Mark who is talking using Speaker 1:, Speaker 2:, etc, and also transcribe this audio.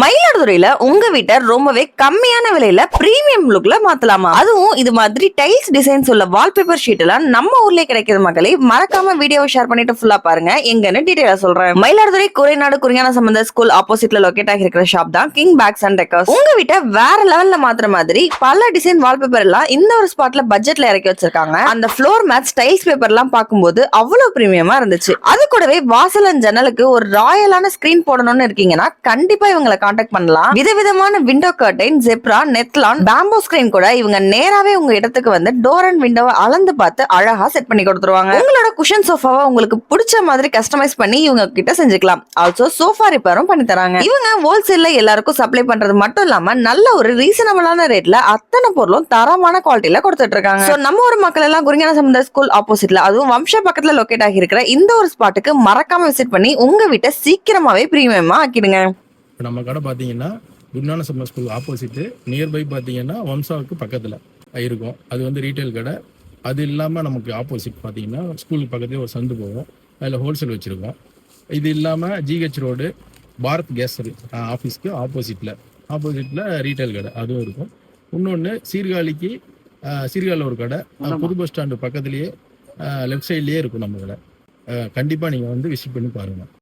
Speaker 1: மயிலாடுதுறையில உங்க வீட்டை ரொம்பவே கம்மியான விலையில பிரீமியம் லுக்ல மாத்தலாமா? அதுவும் இது மாதிரி டைல்ஸ் டிசைன்ஸ் உள்ள வால்பேப்பர் ஷீட் எல்லாம் நம்ம ஊர்லயே கிடைக்கிற மக்களை மறக்காம வீடியோ ஷேர் பண்ணிட்டு ஃபுல்லா பாருங்க. எங்கன்னு டீடைலா சொல்றேன். மயிலாடுதுறை குறைநாடு குறியான சம்பந்த ஸ்கூல் ஆப்போசிட்ல லொகேட் ஆகிருக்கிற ஷாப் தான் கிங் பேக்ஸ் அண்ட் டெக்கர்ஸ் உங்க வீட்டை வேற லெவல்ல மாத்துற மாதிரி பல டிசைன் வால்பேப்பர் எல்லாம் இந்த ஒரு ஸ்பாட்ல பட்ஜெட்ல இறக்கி வச்சிருக்காங்க. அந்த ஃப்ளோர் மேட்ச் டைல்ஸ் பேப்பர் எல்லாம் பார்க்கும்போது அவ்வளவு பிரீமியமா இருந்துச்சு. அது கூடவே வாசல் ஜன்னலுக்கு ஒரு ராயலான ஸ்கிரீன் போடணும்னு இருக்கீங்கன்னா கண்டிப்பா இவங்களை காண்டாக்ட் பண்ணலாம். விதவிதமான விண்டோ கர்டைன் ஜெப்ரா நெத்லான் பேம்போ ஸ்கிரீன் கூட இவங்க நேராவே உங்க இடத்துக்கு வந்து டோர் அண்ட் விண்டோவை அளந்து பார்த்து அழகா செட் பண்ணி கொடுத்துருவாங்க. உங்களோட குஷன் சோஃபாவை உங்களுக்கு பிடிச்ச மாதிரி கஸ்டமைஸ் பண்ணி இவங்க கிட்ட செஞ்சுக்கலாம். ஆல்சோ சோஃபா ரிப்பேரும் பண்ணி தராங்க. இவங்க ஹோல்சேல்ல எல்லாருக்கும் சப்ளை பண்றது மட்டும் இல்லாம நல்ல ஒரு ரீசனபிளான ரேட்ல அத்தனை பொருளும் தரமான குவாலிட்டியில கொடுத்துட்டு இருக்காங்க. நம்ம ஒரு மக்கள் எல்லாம் குறிஞான சமுதாய ஸ்கூல் ஆப்போசிட்ல அதுவும் வம்ச பக்கத்துல லொக்கேட் ஆகி இருக்கிற இந்த ஒரு ஸ்பாட்டுக்கு மறக்காம விசிட் பண்ணி உங்க வீட்டை சீக்கிரமாவே பிரீமியமா ஆக்கிடுங்க.
Speaker 2: இப்போ நம்ம கடை பார்த்தீங்கன்னா Gurugnana summer school opposite nearby பார்த்தீங்கன்னா வம்சாவுக்கு பக்கத்தில் இருக்கும். அது வந்து ரீட்டைல் கடை. அது இல்லாமல் நமக்கு ஆப்போசிட் பார்த்தீங்கன்னா ஸ்கூலுக்கு பக்கத்துலேயே ஒரு சந்து போகும். அதில் ஹோல்சேல் வச்சுருக்கோம். இது இல்லாமல் ஜிஹெச் ரோடு பாரத் கேஸ் ஆஃபீஸ்க்கு ஆப்போசிட்டில் ஆப்போசிட்டில் ரீட்டைல் கடை அதுவும் இருக்கும். இன்னொன்று சீர்காழிக்கு அஹ், சீர்காழியில் ஒரு கடை. புது பஸ் ஸ்டாண்டு பக்கத்துலேயே லெஃப்ட் சைட்லேயே இருக்கும் நம்ம கடை. கண்டிப்பாக நீங்கள் வந்து விசிட் பண்ணி பாருங்கள்